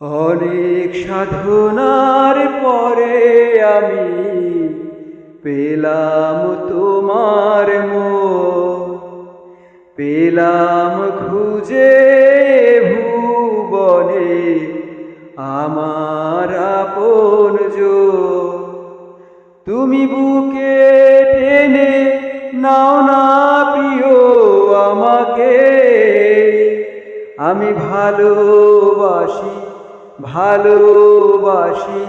অনেক সাধনার পরে আমি পেলাম তোমার মো পেলাম খুঁজে ভুবনে আমার আপন তুমি বুকে টেনে নাও না প্রিয় আমাকে। আমি ভালোবাসি ভালোবাসি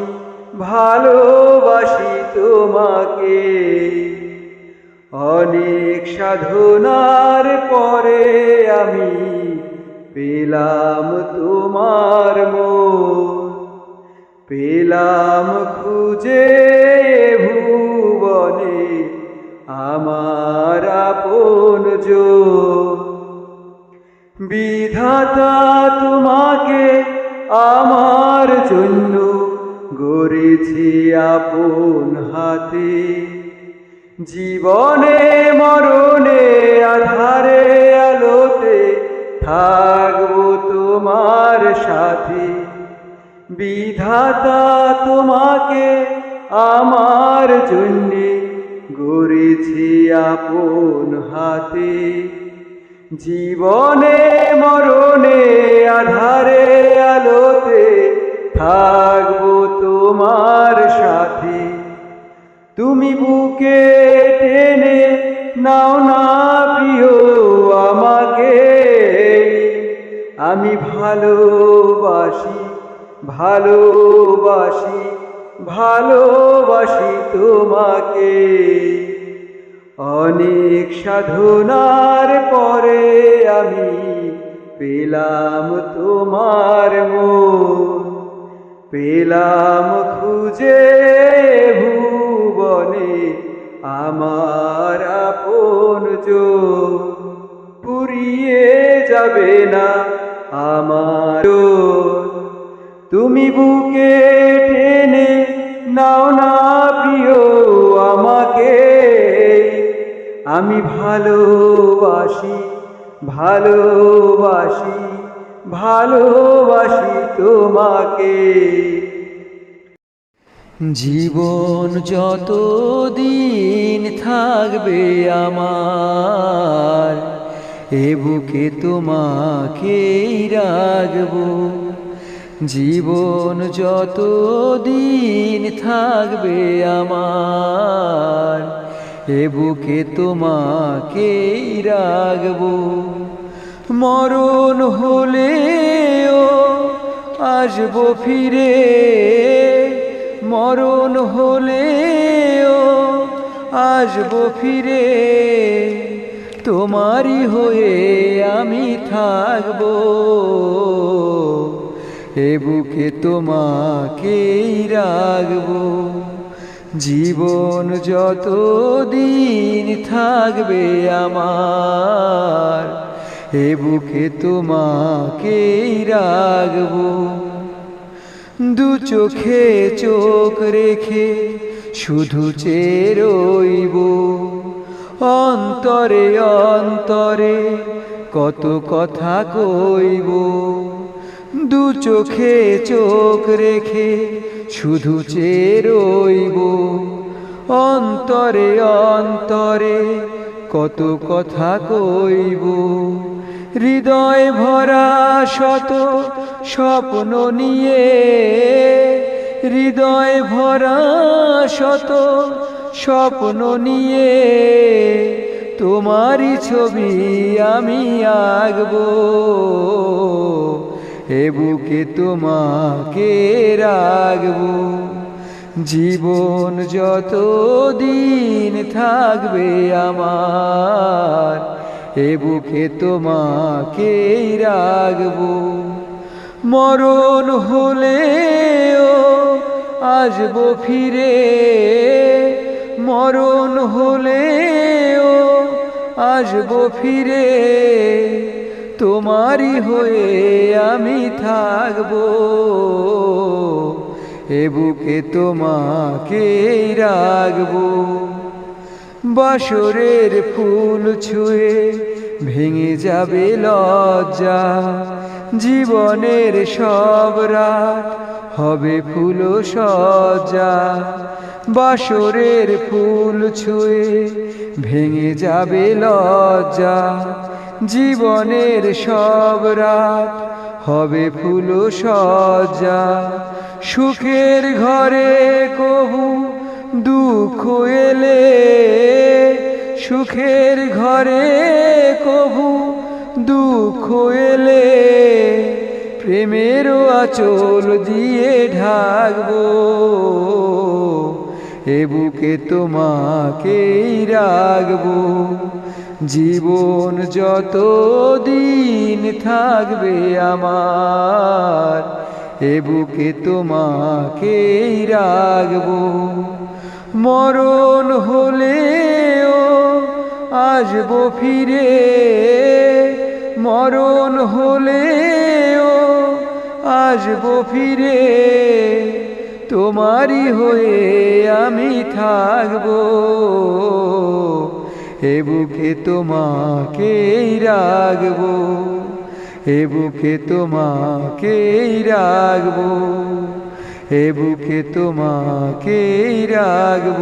ভালোবাসি তোমাকে। অনেক সাধনার পরে আমি পেলাম তোমার মন। পেলাম খুঁজে ভুবনে আমার আপন বিধাতা তোমাকে জন্য গড়েছি আপন হাতে। জীবনে, মরণে, আধারে, আলোতে থাকব তোমার সাথে। বিধাতা তোমাকে আমার জন্যে গড়েছি আপন হাতে। জীবনে, মরণে, আধারে, আলোতে থাকব তোমার সাথে। তুমি বুকে টেনে নাও না প্রিয় আমাকে। আমি ভালোবাসি ভালোবাসি ভালোবাসি তোমাকে। অনেক সাধনার পরে আমি পেলাম তোমার মন। পেলাম খুঁজে ভুবনে আমার আপন পুরিয়ে যাবে না আমার তুমি বুকে টেনে নাও না প্রিয় আমাকে। আমি ভালোবাসি ভালোবাসি। ভালোবাসি তোমাকে। জীবন যত দিন থাকবে আমার, এ বুকে তোমাকেই রাখব। জীবন যত দিন থাকবে আমার, এ বুকে তোমাকেই রাখব। মরণ হলেও আসব ফিরে। মরণ হলেও আসব ফিরে। তোমারই হয়ে আমি থাকব। এ বুকে তোমাকেই রাখব। জীবন যত দিন থাকবে আমার এ বুকে তোমাকেই রাখব। দু চোখে চোখ রেখে শুধু চেরইব অন্তরে অন্তরে কত কথা কইব। দু চোখে চোখ রেখে শুধু চেয়ে রইব। অন্তরে অন্তরে কত কথা কইব। হৃদয় ভরা শত স্বপ্ন নিয়ে, হৃদয় ভরা শত স্বপ্ন নিয়ে, তোমারই ছবি আমি আঁকবো। এ বুকে তোমাকে রাখব। জীবন যত দিন থাকবে আমার এ বুকে তোমাকেই রাখব। মরণ হলেও আসব ফিরে। মরণ হলেও আসব ফিরে। তোমারই হয়ে আমি থাকব। এ বুকে তোমাকে রাখব। বাসরের ফুল ছুঁয়ে ভেঙে যাবে লজ্জা। জীবনের সব রাত হবে ফুল সজ্জা। বাসরের ফুল ছুঁয়ে ভেঙে যাবে লজ্জা। জীবনের সব রাত হবে ফুল সজ্জা। সুখের ঘরে কবু দুঃখ এলে সুখের ঘরে কবু। দুঃখ এলে প্রেমেরও আচল দিয়ে ঢাকবো। এ বুকে তোমাকেই রাখব। জীবন যত দিন থাকবে আমার, এ বুকে তোমাকেই রাখব। মরণ হলেও আসব ফিরে। মরণ হলেও আসব ফিরে। তোমারই হয়ে আমি থাকব। এ বুকে তোমাকেই রাখব। এ বুকে তোমাকেই রাখব। এ বুকে তোমাকে রাখব।